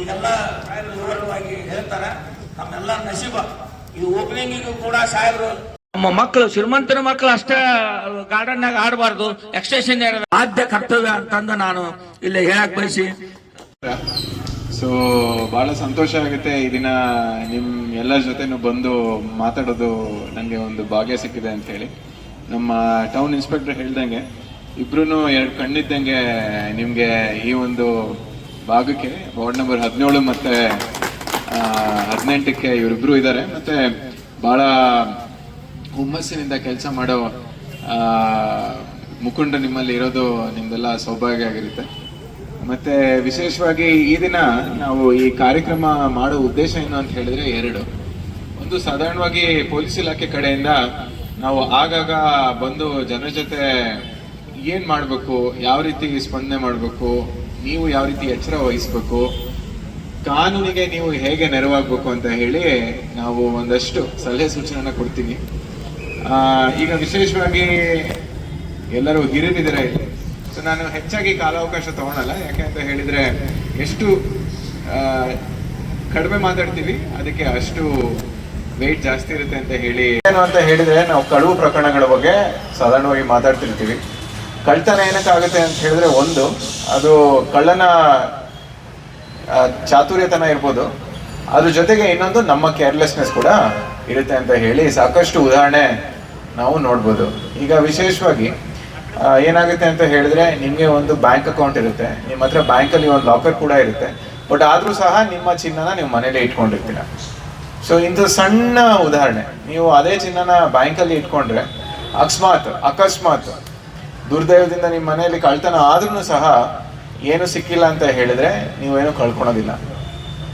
ಈಗೆಲ್ಲ ಸಾಹೇಬರು ವಿವರವಾಗಿ ಹೇಳ್ತಾರೆ. ನಮ್ಮೆಲ್ಲ ನಸೀಬ ಈ ಓಪನಿಂಗಿಗೂ ಕೂಡ ಸಾಹೇಬರು ನಮ್ಮ ಮಕ್ಕಳು ಶ್ರೀಮಂತರ ಮಕ್ಕಳು ಅಷ್ಟೇ ಗಾರ್ಡನ್ನಾಗ ಆಡಬಾರ್ದು. ಎಕ್ಸ್ಟೇಷನ್ ಆದ್ಯ ಕರ್ತವ್ಯ ಅಂತಂದು ನಾನು ಇಲ್ಲಿ ಹೇಳಕ್ ಬಯಸಿ. ಸೊ ಬಹಳ ಸಂತೋಷ ಆಗುತ್ತೆ. ಈ ದಿನ ನಿಮ್ ಎಲ್ಲರ ಜೊತೆನೂ ಬಂದು ಮಾತಾಡೋದು ನನಗೆ ಒಂದು ಭಾಗ್ಯ ಸಿಕ್ಕಿದೆ ಅಂತ ಹೇಳಿ ನಮ್ಮ ಟೌನ್ ಇನ್ಸ್ಪೆಕ್ಟರ್ ಹೇಳ್ದಂಗೆ ಇಬ್ರು ಎರಡು ಕಣ್ಣಿದ್ದಂಗೆ ನಿಮ್ಗೆ ಈ ಒಂದು ಭಾಗಕ್ಕೆ ವಾರ್ಡ್ ನಂಬರ್ ಹದಿನೇಳು ಮತ್ತೆ ಹದಿನೆಂಟಕ್ಕೆ ಇವರಿಬ್ರು ಇದ್ದಾರೆ ಮತ್ತೆ ಬಹಳ ಹುಮ್ಮಸ್ಸಿನಿಂದ ಕೆಲಸ ಮಾಡೋ ಮುಖಂಡ ನಿಮ್ಮಲ್ಲಿ ಇರೋದು ನಿಮ್ದೆಲ್ಲ ಸೌಭಾಗ್ಯ ಆಗಿರುತ್ತೆ. ಮತ್ತೆ ವಿಶೇಷವಾಗಿ ಈ ದಿನ ನಾವು ಈ ಕಾರ್ಯಕ್ರಮ ಮಾಡೋ ಉದ್ದೇಶ ಏನು ಅಂತ ಹೇಳಿದ್ರೆ ಎರಡು. ಒಂದು ಸಾಧಾರಣವಾಗಿ ಪೊಲೀಸ್ ಇಲಾಖೆ ಕಡೆಯಿಂದ ನಾವು ಆಗಾಗ ಬಂದು ಜನರ ಜೊತೆ ಏನು ಮಾಡಬೇಕು, ಯಾವ ರೀತಿ ಸ್ಪಂದನೆ ಮಾಡಬೇಕು ನೀವು ಯಾವ ರೀತಿ ಎಚ್ಚರ ವಹಿಸ್ಬೇಕು? ಕಾನೂನಿಗೆ ನೀವು ಹೇಗೆ ನೆರವಾಗಬೇಕು ಅಂತ ಹೇಳಿ ನಾವು ಒಂದಷ್ಟು ಸಲಹೆ ಸೂಚನೆಯನ್ನು ಕೊಡ್ತೀವಿ ಆ, ಈಗ ವಿಶೇಷವಾಗಿ ಎಲ್ಲರೂ ಹಿರಿದಿದ್ದಾರೆ ಸೊ ನಾನು ಹೆಚ್ಚಾಗಿ ಕಾಲಾವಕಾಶ ತಗೊಳಲ್ಲ. ಯಾಕೆ ಅಂತ ಹೇಳಿದ್ರೆ ಎಷ್ಟು ಕಡಿಮೆ ಮಾತಾಡ್ತೀವಿ ಅದಕ್ಕೆ ಅಷ್ಟು ವೆಯ್ಟ್ ಜಾಸ್ತಿ ಇರುತ್ತೆ ಅಂತ ಹೇಳಿ. ಏನು ಅಂತ ಹೇಳಿದ್ರೆ ನಾವು ಕಳುವು ಪ್ರಕರಣಗಳ ಬಗ್ಗೆ ಸಾಧಾರಣವಾಗಿ ಮಾತಾಡ್ತಿರ್ತೀವಿ. ಕಳ್ತನ ಏನಕ್ಕಾಗುತ್ತೆ ಅಂತ ಹೇಳಿದ್ರೆ ಒಂದು, ಅದು ಕಳ್ಳನ ಚಾತುರ್ಯತನ ಇರ್ಬೋದು. ಅದ್ರ ಜೊತೆಗೆ ಇನ್ನೊಂದು ನಮ್ಮ ಕೇರ್ಲೆಸ್ನೆಸ್ ಕೂಡ ಇರುತ್ತೆ ಅಂತ ಹೇಳಿ ಸಾಕಷ್ಟು ಉದಾಹರಣೆ ನಾವು ನೋಡ್ಬೋದು. ಈಗ ವಿಶೇಷವಾಗಿ ಏನಾಗುತ್ತೆ ಅಂತ ಹೇಳಿದ್ರೆ ನಿಮಗೆ ಒಂದು ಬ್ಯಾಂಕ್ ಅಕೌಂಟ್ ಇರುತ್ತೆ. ನಿಮ್ಮ ಹತ್ರ ಬ್ಯಾಂಕಲ್ಲಿ ಒಂದು ಲಾಕರ್ ಕೂಡ ಇರುತ್ತೆ. ಬಟ್ ಆದರೂ ಸಹ ನಿಮ್ಮ ಚಿನ್ನನ ನೀವು ಮನೇಲಿ ಇಟ್ಕೊಂಡಿರ್ತೀರ. ಸೊ ಇಂಥ ಸಣ್ಣ ಉದಾಹರಣೆ. ನೀವು ಅದೇ ಚಿನ್ನನ ಬ್ಯಾಂಕಲ್ಲಿ ಇಟ್ಕೊಂಡ್ರೆ ಅಕಸ್ಮಾತ್ ಅಕಸ್ಮಾತ್ ದುರ್ದೈವದಿಂದ ನಿಮ್ಮ ಮನೆಯಲ್ಲಿ ಕಳ್ತನ ಆದ್ರೂ ಸಹ ಏನು ಸಿಕ್ಕಿಲ್ಲ ಅಂತ ಹೇಳಿದ್ರೆ ನೀವೇನು ಕಳ್ಕೊಳೋದಿಲ್ಲ.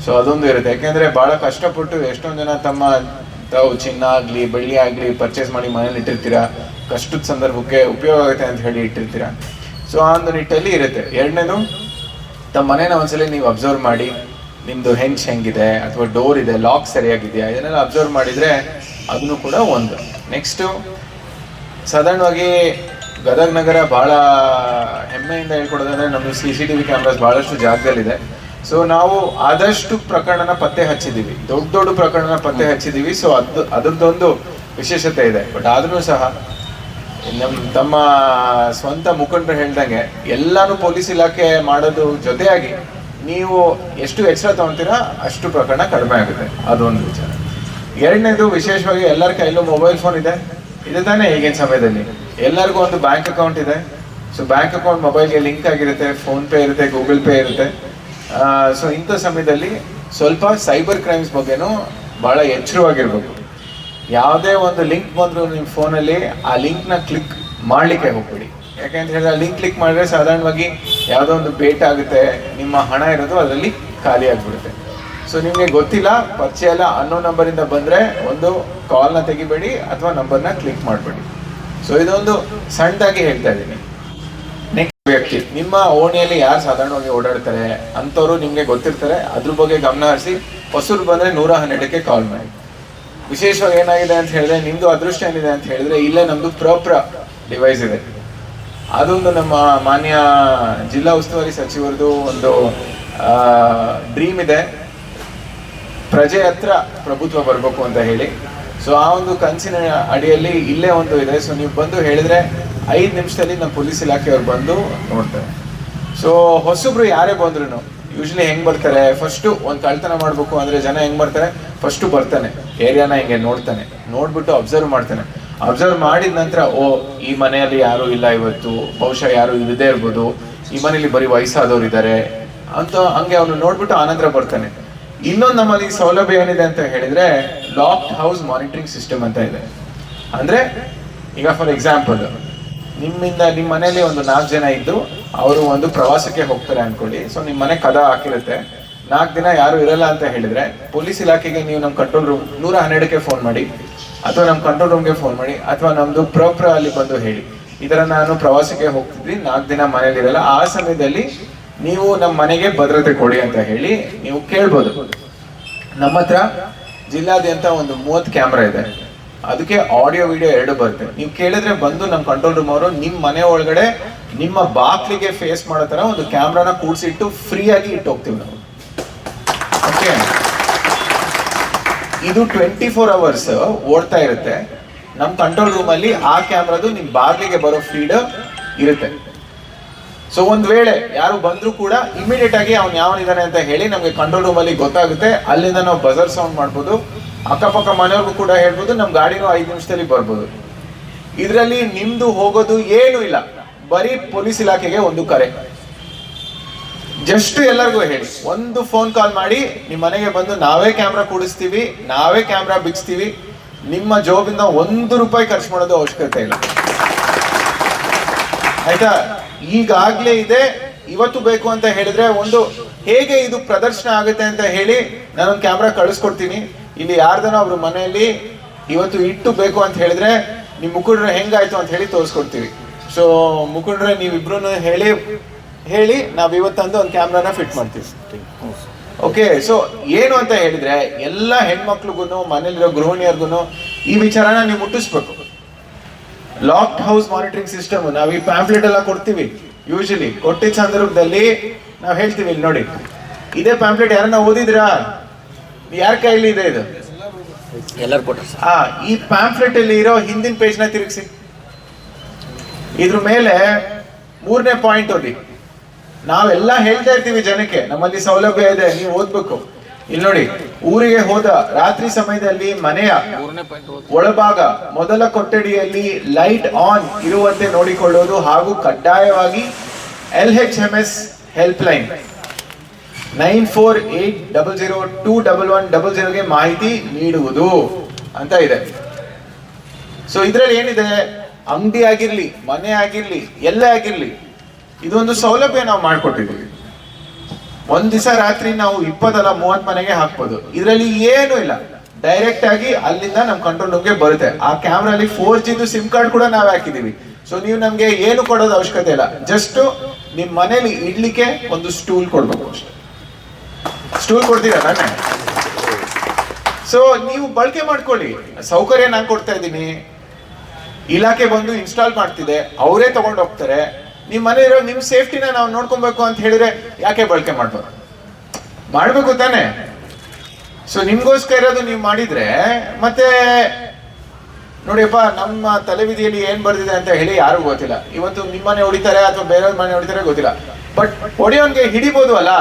ಸೊ ಅದೊಂದು ಇರುತ್ತೆ. ಯಾಕೆಂದ್ರೆ ಬಹಳ ಕಷ್ಟಪಟ್ಟು ಎಷ್ಟೊಂದು ಜನ ತಮ್ಮ ತಾವು ಚಿನ್ನ ಆಗ್ಲಿ, ಬೆಳ್ಳಿ ಆಗ್ಲಿ ಪರ್ಚೇಸ್ ಮಾಡಿ ಮನೇಲಿ ಇಟ್ಟಿರ್ತೀರಾ? ಕಷ್ಟದ ಸಂದರ್ಭಕ್ಕೆ ಉಪಯೋಗ ಆಗುತ್ತೆ ಅಂತ ಹೇಳಿ ಇಟ್ಟಿರ್ತೀರಾ? ಸೊ ಆ ಒಂದು ನಿಟ್ಟಲ್ಲಿ ಇರುತ್ತೆ. ಎರಡನೇದು, ತಮ್ಮ ಮನೇನ ಒಂದ್ಸಲಿ ನೀವು ಅಬ್ಸರ್ವ್ ಮಾಡಿ, ನಿಮ್ದು ಹೆಂಚ್ ಹೆಂಗಿದೆ ಅಥವಾ ಡೋರ್ ಇದೆ ಲಾಕ್ ಸರಿಯಾಗಿದೆಯಾ? ಇದನ್ನೆಲ್ಲ ಅಬ್ಸರ್ವ್ ಮಾಡಿದ್ರೆ ಅದನ್ನು ಕೂಡ ಒಂದು. ನೆಕ್ಸ್ಟು ಸಾಧಾರಣವಾಗಿ ಗದಗ ನಗರ ಬಹಳ ಹೆಮ್ಮೆಯಿಂದ ಹೇಳ್ಕೊಡೋದಂದ್ರೆ ನಮ್ಮದು C C T V cameras ಬಹಳಷ್ಟು ಜಾಗದಲ್ಲಿದೆ. ಸೊ ನಾವು ಆದಷ್ಟು ಪ್ರಕರಣನ ಪತ್ತೆ ಹಚ್ಚಿದ್ದೀವಿ. ದೊಡ್ಡ ದೊಡ್ಡ ಪ್ರಕರಣನ ಪತ್ತೆ ಹಚ್ಚಿದ್ದೀವಿ. ಸೊ ಅದು, ಅದರದ್ದೊಂದು ವಿಶೇಷತೆ ಇದೆ. ಬಟ್ ಆದರೂ ಸಹ ನಮ್ಮ ತಮ್ಮ ಸ್ವಂತ ಮುಖಂಡರು ಹೇಳ್ದಂಗೆ ಎಲ್ಲಾನು ಪೊಲೀಸ್ ಇಲಾಖೆ ಮಾಡೋದು ಜೊತೆಯಾಗಿ ನೀವು ಎಷ್ಟು ಎಚ್ಚರ ತಗೊಂತೀರಾ ಅಷ್ಟು ಪ್ರಕರಣ ಕಡಿಮೆ ಆಗುತ್ತೆ. ಅದೊಂದು ವಿಚಾರ. ಎರಡನೇದು ವಿಶೇಷವಾಗಿ ಎಲ್ಲರ ಕೈಲೂ ಮೊಬೈಲ್ ಫೋನ್ ಇದೆ. ಇದೆ ತಾನೇ ಈಗಿನ ಸಮಯದಲ್ಲಿ. ಎಲ್ಲರಿಗೂ ಒಂದು ಬ್ಯಾಂಕ್ ಅಕೌಂಟ್ ಇದೆ. ಸೊ ಬ್ಯಾಂಕ್ ಅಕೌಂಟ್ ಮೊಬೈಲ್ಗೆ ಲಿಂಕ್ ಆಗಿರುತ್ತೆ ಫೋನ್ ಪೇ ಇರುತ್ತೆ ಗೂಗಲ್ ಪೇ ಇರುತ್ತೆ. ಸೊ ಇಂಥ ಸಮಯದಲ್ಲಿ ಸ್ವಲ್ಪ ಸೈಬರ್ ಕ್ರೈಮ್ಸ್ ಬಗ್ಗೆನೂ ಬಹಳ ಎಚ್ಚರವಾಗಿರ್ಬೇಕು. ಯಾವುದೇ ಒಂದು ಲಿಂಕ್ ಬಂದರೂ ನಿಮ್ಮ ಫೋನಲ್ಲಿ ಆ ಲಿಂಕ್ನ ಕ್ಲಿಕ್ ಮಾಡಲಿಕ್ಕೆ ಹೋಗ್ಬಿಡಿ. ಯಾಕೆಂತ ಹೇಳಿದ್ರೆ ಲಿಂಕ್ ಕ್ಲಿಕ್ ಮಾಡಿದ್ರೆ ಸಾಧಾರಣವಾಗಿ ಯಾವುದೋ ಒಂದು ಬೇಟ್ ಆಗುತ್ತೆ, ನಿಮ್ಮ ಹಣ ಇರೋದು ಅದರಲ್ಲಿ ಖಾಲಿ ಆಗಿಬಿಡುತ್ತೆ. ಸೊ ನಿಮಗೆ ಗೊತ್ತಿಲ್ಲ, ಪರಿಚಯ ಎಲ್ಲ ಅನ್ನೋ ನಂಬರಿಂದ ಬಂದರೆ ಒಂದು ಕಾಲ್ನ ತೆಗಿಬೇಡಿ ಅಥವಾ ನಂಬರ್ನ ಕ್ಲಿಕ್ ಮಾಡಬೇಡಿ. ಸೊ ಇದೊಂದು ಸಣ್ಣದಾಗಿ ಹೇಳ್ತಾ ಇದ್ದೀನಿ. ನೆಕ್ಸ್ಟ್ ವ್ಯಕ್ತಿ. ನಿಮ್ಮ ಓಣಿಯಲ್ಲಿ ಯಾರು ಸಾಧಾರಣವಾಗಿ ಓಡಾಡ್ತಾರೆ? ಅಂಥವ್ರು ನಿಮಗೆ ಗೊತ್ತಿರ್ತಾರೆ. ಅದ್ರ ಬಗ್ಗೆ ಗಮನ ಹರಿಸಿ. ಹೊಸರು ಬಂದರೆ ನೂರ ಹನ್ನೆರಡಕ್ಕೆ ಕಾಲ್ ಮಾಡಿ. ವಿಶೇಷವಾಗಿ ಏನಾಗಿದೆ ಅಂತ ಹೇಳಿದ್ರೆ ನಿಮ್ಮದು ಅದೃಷ್ಟ ಏನಿದೆ ಅಂತ ಹೇಳಿದ್ರೆ, ಇಲ್ಲೇ ನಮ್ಮದು ಪ್ರಾಪ್ರ ಡಿವೈಸ್ ಇದೆ. ಅದೊಂದು ನಮ್ಮ ಮಾನ್ಯ ಜಿಲ್ಲಾ ಉಸ್ತುವಾರಿ ಸಚಿವರದು ಒಂದು ಡ್ರೀಮ್ ಇದೆ. ಪ್ರಜೆ ಹತ್ರ ಪ್ರಭುತ್ವ ಬರಬೇಕು ಅಂತ ಹೇಳಿ. ಸೊ ಆ ಒಂದು ಕನಸಿನ ಅಡಿಯಲ್ಲಿ ಇಲ್ಲೇ ಒಂದು ಇದೆ. ಸೊ ನೀವು ಬಂದು ಹೇಳಿದ್ರೆ ಐದು ನಿಮಿಷದಲ್ಲಿ ನಮ್ಮ ಪೊಲೀಸ್ ಇಲಾಖೆಯವ್ರು ಬಂದು ನೋಡ್ತಾರೆ. ಸೊ ಹೊಸಬ್ರು ಯಾರೇ ಬಂದ್ರು ಯೂಶ್ವಲಿ ಹೆಂಗ್ ಬರ್ತಾರೆ? ಫಸ್ಟು ಒಂದು ಕಳ್ತನ ಮಾಡಬೇಕು ಅಂದ್ರೆ ಜನ ಹೆಂಗ್ ಬರ್ತಾರೆ? ಫಸ್ಟು ಬರ್ತಾನೆ. ಏರಿಯಾನ ಹಿಂಗೆ ನೋಡ್ತಾನೆ. ನೋಡ್ಬಿಟ್ಟು ಅಬ್ಸರ್ವ್ ಮಾಡ್ತಾನೆ. ಅಬ್ಸರ್ವ್ ಮಾಡಿದ ನಂತರ, ಓ, ಈ ಮನೆಯಲ್ಲಿ ಯಾರು ಇಲ್ಲ ಇವತ್ತು. ಬಹುಶಃ ಯಾರು ಇಲ್ಲದೇ ಇರ್ಬೋದು. ಈ ಮನೆಯಲ್ಲಿ ಬರೀ ವಯಸ್ಸಾದವ್ರು ಇದ್ದಾರೆ ಅಂತ ಹಂಗೆ ಅವನು ನೋಡ್ಬಿಟ್ಟು ಆನಂತರ ಬರ್ತಾನೆ. ಇನ್ನೊಂದು ನಮ್ಮಲ್ಲಿ ಸೌಲಭ್ಯ ಏನಿದೆ ಅಂತ ಹೇಳಿದ್ರೆ ಲಾಕ್ ಹೌಸ್ ಮಾನಿಟರಿಂಗ್ ಸಿಸ್ಟಮ್ ಅಂತ ಇದೆ. ಅಂದ್ರೆ ಈಗ ಫಾರ್ ಎಕ್ಸಾಂಪಲ್ ನಿಮ್ಮಿಂದ ನಿಮ್ಮ ಮನೆಯಲ್ಲಿ ಒಂದು ನಾಲ್ಕು ಜನ ಇದ್ದು ಅವರು ಒಂದು ಪ್ರವಾಸಕ್ಕೆ ಹೋಗ್ತಾರೆ ಅನ್ಕೊಳ್ಳಿ. ಸೊ ನಿಮ್ಮ ಮನೆ ಕದ ಹಾಕಿರುತ್ತೆ. ನಾಲ್ಕು ದಿನ ಯಾರು ಇರಲ್ಲ ಅಂತ ಹೇಳಿದ್ರೆ ಪೊಲೀಸ್ ಇಲಾಖೆಗೆ ನೀವು ನಮ್ಮ ಕಂಟ್ರೋಲ್ ರೂಮ್ ನೂರ ಹನ್ನೆರಡಕ್ಕೆ ಫೋನ್ ಮಾಡಿ ಅಥವಾ ನಮ್ಮ ಕಂಟ್ರೋಲ್ ರೂಮ್ಗೆ ಫೋನ್ ಮಾಡಿ ಅಥವಾ ನಮ್ದು ಪ್ರೋಪ್ರ ಅಲ್ಲಿ ಬಂದು ಹೇಳಿ. ತರ ನಾನು ಪ್ರವಾಸಕ್ಕೆ ಹೋಗ್ತಿದ್ವಿ, ನಾಲ್ಕು ದಿನ ಮನೇಲಿ ಇರಲ್ಲ. ಆ ಸಮಯದಲ್ಲಿ ನೀವು ನಮ್ಮ ಮನೆಗೆ ಭದ್ರತೆ ಕೊಡಿ ಅಂತ ಹೇಳಿ ನೀವು ಕೇಳ್ಬೋದು. ನಮ್ಮ ಹತ್ರ ಜಿಲ್ಲಾದ್ಯಂತ ಒಂದು ಮೂವತ್ತು ಕ್ಯಾಮ್ರಾ ಇದೆ. ಅದಕ್ಕೆ ಆಡಿಯೋ ವಿಡಿಯೋ ಎರಡು ಬರುತ್ತೆ. ನೀವು ಕೇಳಿದ್ರೆ ಬಂದು ನಮ್ಮ ಕಂಟ್ರೋಲ್ ರೂಮ್ ಅವರು ನಿಮ್ಮ ಮನೆ ಒಳಗಡೆ ನಿಮ್ಮ ಬಾಕ್ಲಿಗೆ ಫೇಸ್ ಮಾಡೋ ತರ ಒಂದು ಕ್ಯಾಮ್ರಾನ ಕೂಡಿಸಿಟ್ಟು ಫ್ರೀಯಾಗಿ ಇಟ್ಟು ಹೋಗ್ತೀವಿ ನಾವು. ಓಕೆ ಇದು ಟ್ವೆಂಟಿ ಫೋರ್ ಅವರ್ಸ್ ಓಡ್ತಾ ಇರುತ್ತೆ. ನಮ್ಮ ಕಂಟ್ರೋಲ್ ರೂಮಲ್ಲಿ ಆ ಕ್ಯಾಮ್ರಾದು ನಿಮ್ಮ ಬಾಗಿಲಿಗೆ ಬರೋ ಫೀಡ್ ಇರುತ್ತೆ. ಸೊ ಒಂದು ವೇಳೆ ಯಾರು ಬಂದರೂ ಕೂಡ ಇಮಿಡಿಯೇಟ್ ಆಗಿ ಅವ್ನು ಯಾವನಿದ್ದಾನೆ ಅಂತ ಹೇಳಿ ನಮಗೆ ಕಂಟ್ರೋಲ್ ರೂಮ್ ಅಲ್ಲಿ ಗೊತ್ತಾಗುತ್ತೆ. ಅಲ್ಲಿಂದ ನಾವು ಬಜರ್ ಸೌಂಡ್ ಮಾಡ್ಬೋದು. ಅಕ್ಕಪಕ್ಕ ಮನೆಯವ್ರಿಗೂ ಕೂಡ ಹೇಳ್ಬೋದು. ನಮ್ಮ ಗಾಡಿನೂ ಐದು ನಿಮಿಷದಲ್ಲಿ ಬರ್ಬೋದು. ಇದರಲ್ಲಿ ನಿಮ್ದು ಹೋಗೋದು ಏನು ಇಲ್ಲ. ಬರೀ ಪೊಲೀಸ್ ಇಲಾಖೆಗೆ ಒಂದು ಕರೆ. ಜಸ್ಟ್ ಎಲ್ಲರಿಗೂ ಹೇಳಿ. ಒಂದು ಫೋನ್ ಕಾಲ್ ಮಾಡಿ ನಿಮ್ಮ ಮನೆಗೆ ಬಂದು ನಾವೇ ಕ್ಯಾಮ್ರಾ ಕೂಡಿಸ್ತೀವಿ, ನಾವೇ ಕ್ಯಾಮ್ರಾ ಬಿಡಿಸ್ತೀವಿ ನಿಮ್ಮ ಜೋಬಿಂದ ಒಂದು ರೂಪಾಯಿ ಖರ್ಚು ಮಾಡೋದು ಅವಶ್ಯಕತೆ ಇಲ್ಲ. ಆಯ್ತಾ? ಈಗಾಗ್ಲೇ ಇದೆ. ಇವತ್ತು ಬೇಕು ಅಂತ ಹೇಳಿದ್ರೆ ಒಂದು ಹೇಗೆ ಇದು ಪ್ರದರ್ಶನ ಆಗುತ್ತೆ ಅಂತ ಹೇಳಿ ನಾನೊಂದು ಕ್ಯಾಮ್ರಾ ಕಳಿಸ್ಕೊಡ್ತೀನಿ. ಇಲ್ಲಿ ಯಾರ್ದನೋ ಅವ್ರ ಮನೆಯಲ್ಲಿ ಇವತ್ತು ಇಟ್ಟು ಬೇಕು ಅಂತ ಹೇಳಿದ್ರೆ ನಿಮ್ಮ ಮುಖಂಡ್ರೆ ಹೆಂಗಾಯ್ತು ಅಂತ ಹೇಳಿ ತೋರಿಸ್ಕೊಡ್ತೀವಿ. ಸೊ ಮುಖಂಡ್ರೆ ನೀವಿಬ್ರು ಹೇಳಿ ಹೇಳಿ ನಾವು ಇವತ್ತಂದು ಒಂದು ಕ್ಯಾಮ್ರಾನ ಫಿಟ್ ಮಾಡ್ತೀವಿ. ಓಕೆ ಸೊ ಏನು ಅಂತ ಹೇಳಿದ್ರೆ ಎಲ್ಲ ಹೆಣ್ಮಕ್ಳಿಗೂ ಮನೇಲಿರೋ ಗೃಹಿಣಿಯರ್ಗು ಈ ವಿಚಾರನ ನೀವು ಮುಟ್ಟಿಸ್ಬೇಕು. ಲಾಕ್ಡ್ ಹೌಸ್ ಮಾನಿಟರಿಂಗ್ ಸಿಸ್ಟಮ್ ನಾವು ಈ ಪ್ಯಾಂಪ್ಲೆಟ್ ಎಲ್ಲ ಕೊಡ್ತೀವಿ. ಯೂಶಲಿ ಕೊಟ್ಟಿದ್ದ ಸಂದರ್ಭದಲ್ಲಿ ನಾವು ಹೇಳ್ತೀವಿ ಇಲ್ಲಿ ನೋಡಿ. ಇದೇ ಪ್ಯಾಂಪ್ಲೆಟ್ ಯಾರನ್ನ ಓದಿದ್ರಾ? ಯಾರ ಕೈಲಿ ಇದೆ ಇದು? ಎಲ್ಲರೂ ಕೊಟ್ಟರು ಹಾ ಈ ಪ್ಯಾಂಪ್ಲೆಟ್ ಅಲ್ಲಿ ಇರೋ ಹಿಂದಿನ ಪೇಜ್ನ ತಿರುಗಿಸಿ. ಇದ್ರ ಮೇಲೆ ಮೂರನೇ ಪಾಯಿಂಟ್ ಓದಿ. ನಾವೆಲ್ಲ ಹೇಳ್ತಾ ಇರ್ತೀವಿ ಜನಕ್ಕೆ ನಮ್ಮಲ್ಲಿ ಸೌಲಭ್ಯ ಇದೆ ನೀವು ಓದ್ಬೇಕು. ಇಲ್ಲಿ ನೋಡಿ, ಊರಿಗೆ ಹೋದ ರಾತ್ರಿ ಸಮಯದಲ್ಲಿ ಮನೆಯ ಒಳಭಾಗ ಮೊದಲ ಕೊಠಡಿಯಲ್ಲಿ ಲೈಟ್ ಆನ್ ಇರುವಂತೆ ನೋಡಿಕೊಳ್ಳೋದು ಹಾಗೂ ಕಡ್ಡಾಯವಾಗಿ L H M S helpline nine four eight double zero two double one double ಜೀರೋಗೆ ಮಾಹಿತಿ ನೀಡುವುದು ಅಂತ ಇದೆ. ಸೊ ಇದರಲ್ಲಿ ಏನಿದೆ? ಅಂಗಡಿ ಆಗಿರ್ಲಿ, ಮನೆ ಆಗಿರ್ಲಿ, ಎಲ್ಲೇ ಆಗಿರ್ಲಿ, ಇದೊಂದು ಸೌಲಭ್ಯ ನಾವು ಮಾಡ್ಕೊಟ್ಟಿದ್ದೀವಿ. ಒಂದ್ ದಿವಸ ರಾತ್ರಿ ನಾವು ಇಪ್ಪತ್ತಲ್ಲ ಮೂವತ್ ಮನೆಗೆ ಹಾಕ್ಬೋದು. ಇದರಲ್ಲಿ ಏನು ಇಲ್ಲ. ಡೈರೆಕ್ಟ್ ಆಗಿ ಅಲ್ಲಿಂದ ನಮ್ ಕಂಟ್ರೋಲ್ ರೂಮ್ಗೆ ಬರುತ್ತೆ. ಆ ಕ್ಯಾಮ್ರಲ್ಲಿ ಫೋರ್ ಜಿದು ಸಿಮ್ ಕಾರ್ಡ್ ಕೂಡ ನಾವೇ ಹಾಕಿದೀವಿ. ಸೊ ನೀವು ನಮ್ಗೆ ಏನು ಕೊಡೋದು ಅವಶ್ಯಕತೆ ಇಲ್ಲ. ಜಸ್ಟ್ ನಿಮ್ ಮನೇಲಿ ಇಡ್ಲಿಕ್ಕೆ ಒಂದು ಸ್ಟೂಲ್ ಕೊಡ್ಬೇಕು ಅಷ್ಟೇ. ಸ್ಟೂಲ್ ಕೊಡ್ತೀರಾ ನಾನೇ ಸೊ ನೀವು ಬಳಕೆ ಮಾಡ್ಕೊಳ್ಳಿ. ಸೌಕರ್ಯ ನಾನು ಕೊಡ್ತಾ ಇದ್ದೀನಿ. ಇಲಾಖೆ ಬಂದು ಇನ್ಸ್ಟಾಲ್ ಮಾಡ್ತಿದೆ. ಅವರೇ ತಗೊಂಡು ಹೋಗ್ತಾರೆ. ನಿಮ್ ಮನೆ ಇರೋ ನಿಮ್ಮ ಸೇಫ್ಟಿನ ನಾವು ನೋಡ್ಕೊಬೇಕು ಅಂತ ಹೇಳಿದ್ರೆ ಯಾಕೆ ಬಳಕೆ ಮಾಡ್ಬೋದು ಮಾಡಬೇಕು ತಾನೆ. ಸೊ ನಿಮ್ಗೋಸ್ಕರ ಇರೋದು ನೀವು ಮಾಡಿದ್ರೆ ಮತ್ತೆ ನೋಡಿಯಪ್ಪ ನಮ್ಮ ತಲೆವಿಧಿಯಲ್ಲಿ ಏನ್ ಬರ್ದಿದೆ ಅಂತ ಹೇಳಿ ಯಾರು ಗೊತ್ತಿಲ್ಲ. ಇವತ್ತು ನಿಮ್ಮನೆ ಹೊಡಿತಾರೆ ಅಥವಾ ಬೇರೆಯವ್ರ ಮನೆ ಹೊಡಿತಾರೆ ಗೊತ್ತಿಲ್ಲ. ಬಟ್ ಹೊಡಿಯೋನ್ಗೆ ಹಿಡಿಬೋದು ಅಲ್ಲ.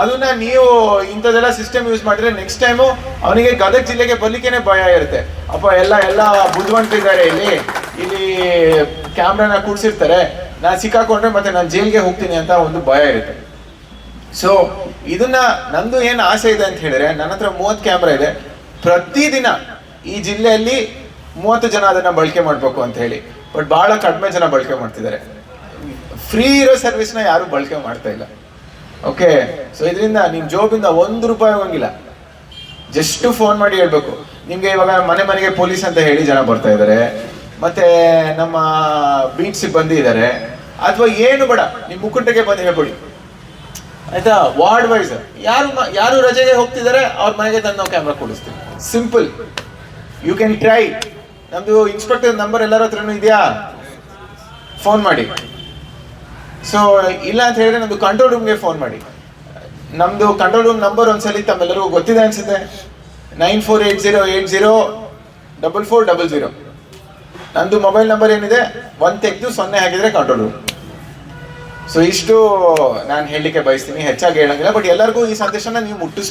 ಅದನ್ನ ನೀವು ಇಂಥದ್ದೆಲ್ಲ ಸಿಸ್ಟಮ್ ಯೂಸ್ ಮಾಡಿದ್ರೆ ನೆಕ್ಸ್ಟ್ ಟೈಮು ಅವನಿಗೆ ಗದಗ ಜಿಲ್ಲೆಗೆ ಬರ್ಲಿಕ್ಕೆ ಭಯ ಇರುತ್ತೆ. ಅಪ್ಪ, ಎಲ್ಲ ಎಲ್ಲ ಬುದ್ಧಿವಂತಿದ್ದಾರೆ ಇಲ್ಲಿ. ಇಲ್ಲಿ ಕ್ಯಾಮ್ರಾನ ಕೂಡ್ಸಿರ್ತಾರೆ. ನಾನು ಸಿಕ್ಕಾಕೊಂಡ್ರೆ ಮತ್ತೆ ನಾನು ಜೈಲ್ಗೆ ಹೋಗ್ತೀನಿ ಅಂತ ಒಂದು ಭಯ ಇರುತ್ತೆ. ಸೊ ಇದನ್ನ ನಂದು ಏನು ಆಸೆ ಇದೆ ಅಂತ ಹೇಳಿದ್ರೆ, ನನ್ನ ಹತ್ರ ಮೂವತ್ತು ಕ್ಯಾಮ್ರಾ ಇದೆ. ಪ್ರತಿದಿನ ಈ ಜಿಲ್ಲೆಯಲ್ಲಿ ಮೂವತ್ತು ಜನ ಅದನ್ನ ಬಳಕೆ ಮಾಡಬೇಕು ಅಂತ ಹೇಳಿ. ಬಟ್ ಬಹಳ ಕಡಿಮೆ ಜನ ಬಳಕೆ ಮಾಡ್ತಿದ್ದಾರೆ. ಫ್ರೀ ಇರೋ ಸರ್ವಿಸ್ನ ಯಾರು ಬಳಕೆ ಮಾಡ್ತಾ ಇಲ್ಲ. ಓಕೆ ಸೊ ಇದರಿಂದ ನಿಮ್ ಜೋಬಿಂದ ಒಂದು ರೂಪಾಯಿ ಹೋಗಿಲ್ಲ. ಜಸ್ಟ್ ಫೋನ್ ಮಾಡಿ ಹೇಳ್ಬೇಕು. ನಿಮ್ಗೆ ಇವಾಗ ಮನೆ ಮನೆಗೆ ಪೊಲೀಸ್ ಅಂತ ಹೇಳಿ ಜನ ಬರ್ತಾ ಇದ್ದಾರೆ ಮತ್ತೆ ನಮ್ಮ ಬೀಟ್ ಸಿಬ್ಬಂದಿ ಇದ್ದಾರೆ ಅಥವಾ ಏನು ಬೇಡ ನಿಮ್ಮ ಮುಖಂಡಗೆ ಬಂದು ಹೇಳ್ಕೊಡಿ ಆಯ್ತಾ? ವಾರ್ಡ್ ವೈಸ್ ಯಾರು ಯಾರು ರಜೆಗೆ ಹೋಗ್ತಿದ್ದಾರೆ, ಅವ್ರ ಮನೆಗೆ ತಂದು ನಾವು ಕ್ಯಾಮ್ರಾ ಕೊಡಿಸ್ತೀವಿ. ಸಿಂಪಲ್ ಯು ಕ್ಯಾನ್ ಟ್ರೈ ನಮ್ದು ಇನ್ಸ್ಪೆಕ್ಟರ್ ನಂಬರ್ ಎಲ್ಲರ ಹತ್ರನೂ ಇದೆಯಾ? ಫೋನ್ ಮಾಡಿ. ಸೊ ಇಲ್ಲ ಅಂತ ಹೇಳಿದ್ರೆ ನಮ್ದು ಕಂಟ್ರೋಲ್ ರೂಮ್ಗೆ ಫೋನ್ ಮಾಡಿ. ನಮ್ದು ಕಂಟ್ರೋಲ್ ರೂಮ್ ನಂಬರ್ ಒಂದ್ಸಲಿ ತಮ್ಮೆಲ್ಲರಿಗೂ ಗೊತ್ತಿದೆ ಅನ್ಸುತ್ತೆ. Nine four eight zero eight zero double four double zero ನಂದು ಮೊಬೈಲ್ ನಂಬರ್ ಏನಿದೆ? ಒನ್ ತೆಗೆದು ಸೊನ್ನೆ ಹಾಕಿದ್ರೆ ಕಂಟ್ರೋಲ್ ಸೊ ಇಷ್ಟು ನಾನು ಹೇಳಲಿಕ್ಕೆ ಬಯಸ್ತೀನಿ. ಹೆಚ್ಚಾಗಿ ಹೇಳಂಗಿಲ್ಲ ಬಟ್ ಎಲ್ಲರಿಗೂ ಈ ಸಂದೇಶನ ನೀವು ಮುಟ್ಟಿಸ್